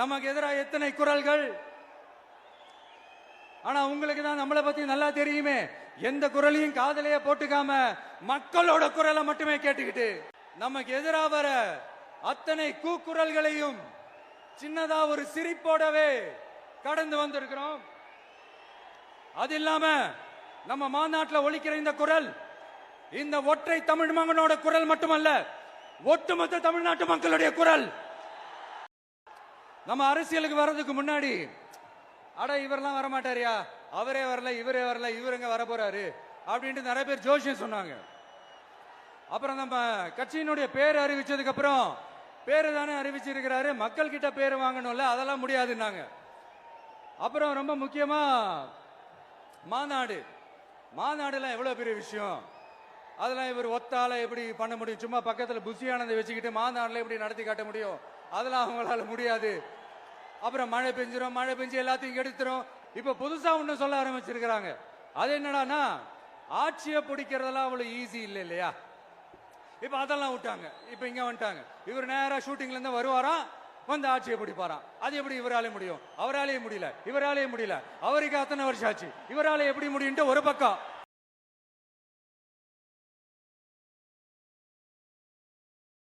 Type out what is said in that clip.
நமக்கு எதிராக எத்தனை குரல்கள்? ஆனா உங்களுக்கு தான் நம்மளை பத்தி நல்லா தெரியுமே. எந்த குரலையும் காதலையே போட்டுக்காம மக்களோட குரலை மட்டுமே கேட்டுக்கிட்டு நமக்கு எதிராக வர அத்தனை கூக்குரல்களையும் சின்னதா ஒரு சிரிப்போடவே கடந்து வந்திருக்கிறோம். அது இல்லாம நம்ம மாநாட்டில் ஒழிக்கிற இந்த குரல் இந்த ஒற்றை தமிழ் மகனோட குரல் மட்டுமல்ல ஒட்டுமொத்த தமிழ்நாட்டு மக்களுடைய குரல். நம்ம அரசியலுக்கு வர்றதுக்கு முன்னாடி அட இவரெல்லாம் வரமாட்டாரியா? அவரே வரல இவரே வரல இவருங்க வர போறாரு? அப்படின்ட்டு நிறைய பேர் ஜோஷியம் சொன்னாங்க. அப்புறம் நம்ம கட்சியினுடைய பேர் அறிவிச்சதுக்கு அப்புறம் பேரு தானே அறிவிச்சிருக்கிறாரு மக்கள் கிட்ட பேர் வாங்கணும்ல அதெல்லாம் முடியாதுன்னாங்க. அப்புறம் ரொம்ப முக்கியமா மாநாடு. மாநாடுலாம் எவ்வளவு பெரிய விஷயம்? அதெல்லாம் இவர் ஒத்தால எப்படி பண்ண முடியும்? சும்மா பக்கத்துல புஷியானதை வச்சுக்கிட்டு மாநாடுல எப்படி நடத்தி காட்ட முடியும்? அதெல்லாம் அவங்களால முடியாது. அப்புறம் மழை பெஞ்சிரும் மழை பெஞ்சு எல்லாத்தையும் கெடுத்துரும். இப்ப புதுசா ஒண்ணு சொல்ல ஆரம்பிச்சிருக்கிறாங்க. அது என்னடான்னா ஆட்சியை பிடிக்கிறதெல்லாம் அவ்வளவு ஈஸி இல்லை இல்லையா? இப்ப அதெல்லாம் விட்டாங்க. இப்ப இங்க வந்துட்டாங்க. இவர் நேரா ஷூட்டிங்ல இருந்து வருவாராம் வந்து ஆட்சியை பிடிப்பாராம். அது எப்படி இவராலே முடியும்? அவராலேயே முடியல. இவராலேயே முடியல. அவருக்கு அத்தனை வருஷம் ஆச்சு. இவராலே எப்படி முடியும்ட்டு ஒரு பக்கம்.